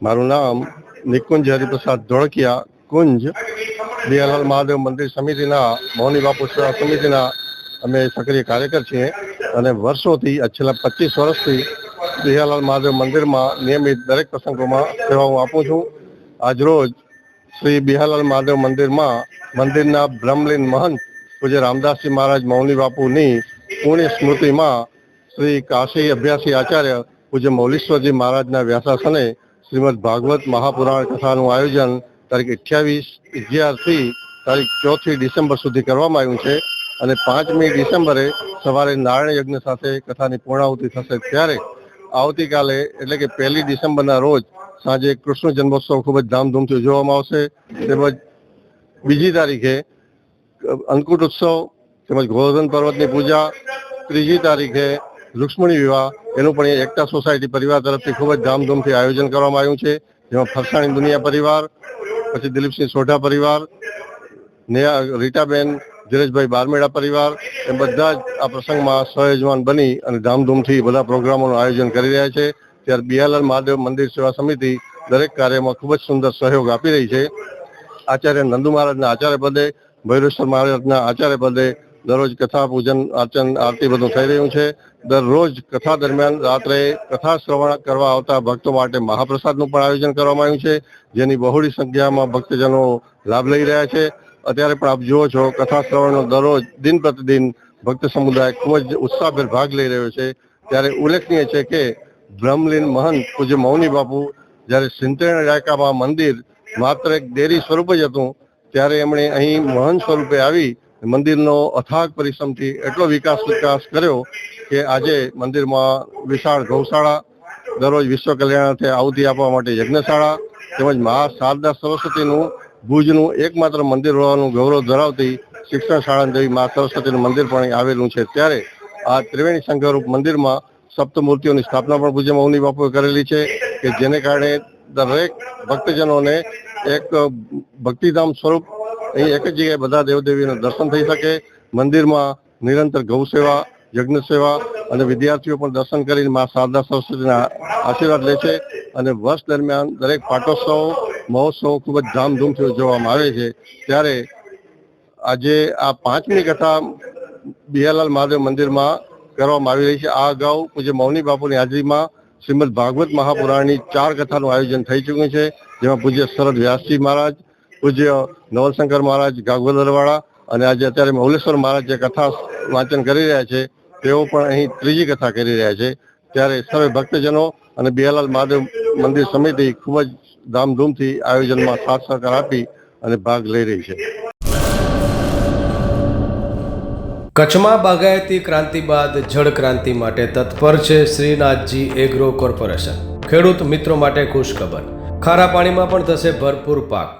મારું નામ નિકુંજ હરિપ્રસાદ ધોળકિયા, કુંજ દિયાલાલ મહાદેવ મંદિર સમિતિના મૌની બાપુ સમિતિના અમે સક્રિય કાર્યકર છીએ અને વર્ષોથી છેલ્લા પચીસ વર્ષથી દિયાલાલ મહાદેવ મંદિરમાં નિયમિત દરેક પ્રસંગોમાં સેવા હું આપું છું. આજરોજ શ્રી બિહાલાલ મહાદેવ મંદિરમાં મંદિરના બ્રહ્મલીન મહંત પૂજ્ય રામદાસજી મહારાજ મૌની બાપુની પુણ્ય સ્મૃતિમાં શ્રી કાશી અભ્યાસી આચાર્ય પૂજ્ય મૌલેશ્વરજી મહારાજના વ્યાસાસને શ્રીમદ ભાગવત મહાપુરાણ કથાનું આયોજન તારીખ અઠ્યાવીસ અગિયારથી તારીખ ચોથી ડિસેમ્બર સુધી કરવામાં આવ્યું છે અને પાંચમી ડિસેમ્બરે સવારે નારાયણ યજ્ઞ સાથે કથાની પૂર્ણાહુતિ થશે ત્યારે આવતીકાલે એટલે કે પહેલી ડિસેમ્બરના રોજ સાંજે કૃષ્ણ જન્મોત્સવ ખૂબ જ ધામધૂમથી ઉજવવામાં આવશે. તેમજ બીજી તારીખે અંકુટ ઉત્સવ, તેમજ ગોવર્ધન પર્વતની પૂજા, ત્રીજી તારીખે રુક્ષ્મણી વિવાહ, એનું પણ એકતા સોસાયટી પરિવાર તરફથી ખૂબ જ ધામધૂમથી આયોજન કરવામાં આવ્યું છે. જેમાં ફરસાણી દુનિયા પરિવાર, પછી દિલીપસિંહ સોઢા પરિવાર, નેહા, રીટાબેન, ધીરજભાઈ બારમેડા પરિવાર એ બધા જ આ પ્રસંગમાં સહયજમાન બની અને ધામધૂમથી બધા પ્રોગ્રામોનું આયોજન કરી રહ્યા છે. ત્યારે બિહાલાલ મહાદેવ મંદિર સેવા સમિતિ દરેક કાર્યમાં ખૂબ જ સુંદર સહયોગ આપી રહી છે. આચાર્ય નંદુ મહારાજના આચાર્ય પદે ભૈરેશ્વર મહારાજના આચાર્ય પદે દરરોજ કથા પૂજન આર્ચન આરતી બધું થઈ રહ્યું છે. દરરોજ કથા દરમિયાન રાત્રે કથા શ્રવણ કરવા આવતા ભક્તો માટે મહાપ્રસાદનું પણ આયોજન કરવામાં આવ્યું છે, જેની બહોળી સંખ્યામાં ભક્તજનો લાભ લઈ રહ્યા છે. અત્યારે પણ આપ જુઓ છો, કથા શ્રવણનો દરરોજ દિન પ્રતિદિન ભક્ત સમુદાય ખૂબ જ ઉત્સાહભેર ભાગ લઈ રહ્યો છે. ત્યારે ઉલ્લેખનીય છે કે બ્રહ્મલીન મહંત પૂજ્ય મૌની બાપુ જ્યારે સિત્તેર દાયકામાં મંદિર માત્ર એક દેરી સ્વરૂપ જ હતું, ત્યારે એમણે અહીં મહંત સ્વરૂપે આવી મંદિરનો અથાગ પરિશ્રમથી એટલો વિકાસ વિકાસ કર્યો કે આજે મંદિરમાં વિશાળ ગૌશાળા દરરોજ વિશ્વ કલ્યાણાર્થે આહુતિ આપવા માટે યજ્ઞશાળા તેમજ મહા શારદા સરસ્વતીનું ભુજનું એકમાત્ર મંદિર હોવાનું ગૌરવ ધરાવતી શિક્ષણ શાળા જેવી મા સરસ્વતીનું મંદિર પણ આવેલું છે. ત્યારે આ ત્રિવેણી સંઘરૂપ મંદિરમાં સપ્તમૂર્તિઓની સ્થાપના પણ પૂજ્ય મૌની બાપુએ કરેલી છે કે જેને કારણે દરેક ભક્તજનોને એક ભક્તિધામ સ્વરૂપ અહીં એક જ જગ્યાએ બધા દેવદેવીઓના દર્શન થઈ શકે. મંદિરમાં નિરંતર ગૌ સેવા, યજ્ઞ સેવા અને વિદ્યાર્થીઓ પણ દર્શન કરીને મા શારદા સરસ્વતીના આશીર્વાદ લે છે. અને વર્ષ દરમિયાન દરેક પાટોત્સવ, મહોત્સવ ખૂબ જ ધામધૂમથી ઉજવવામાં આવે છે. ત્યારે આજે આ પાંચમી કથા બિહાલાલ મહાદેવ મંદિરમાં કરવામાં આવી રહી છે. આ અગાઉ પૂજ્ય મૌની બાપુની હાજરીમાં શ્રીમદ ભાગવત મહાપુરાણની ચાર કથાનું આયોજન થઈ ચૂક્યું છે. જેમાં પૂજ્ય શરદ વ્યાસજી મહારાજ પૂજ્ય નવલશંકર મહારાજ ગાગવદરવાળા અને આજે અત્યારે મૌલેશ્વર મહારાજ જે કથા વાંચન કરી રહ્યા છે, તેઓ પણ અહીં ત્રીજી કથા કરી રહ્યા છે. ત્યારે સર્વે ભક્તજનો અને બિહાલાલ મહાદેવ મંદિર સમિતિ ખૂબ જ ધામધૂમથી આયોજનમાં સાથ સહકાર આપી અને ભાગ લઈ રહી છે. કચ્છમાં બાગાયતી ક્રાંતિ બાદ જળ ક્રાંતિ માટે તત્પર છે શ્રીનાથજી એગ્રો કોર્પોરેશન. ખેડૂત મિત્રો માટે ખુશખબર. ખારા પાણીમાં પણ થશે ભરપૂર પાક.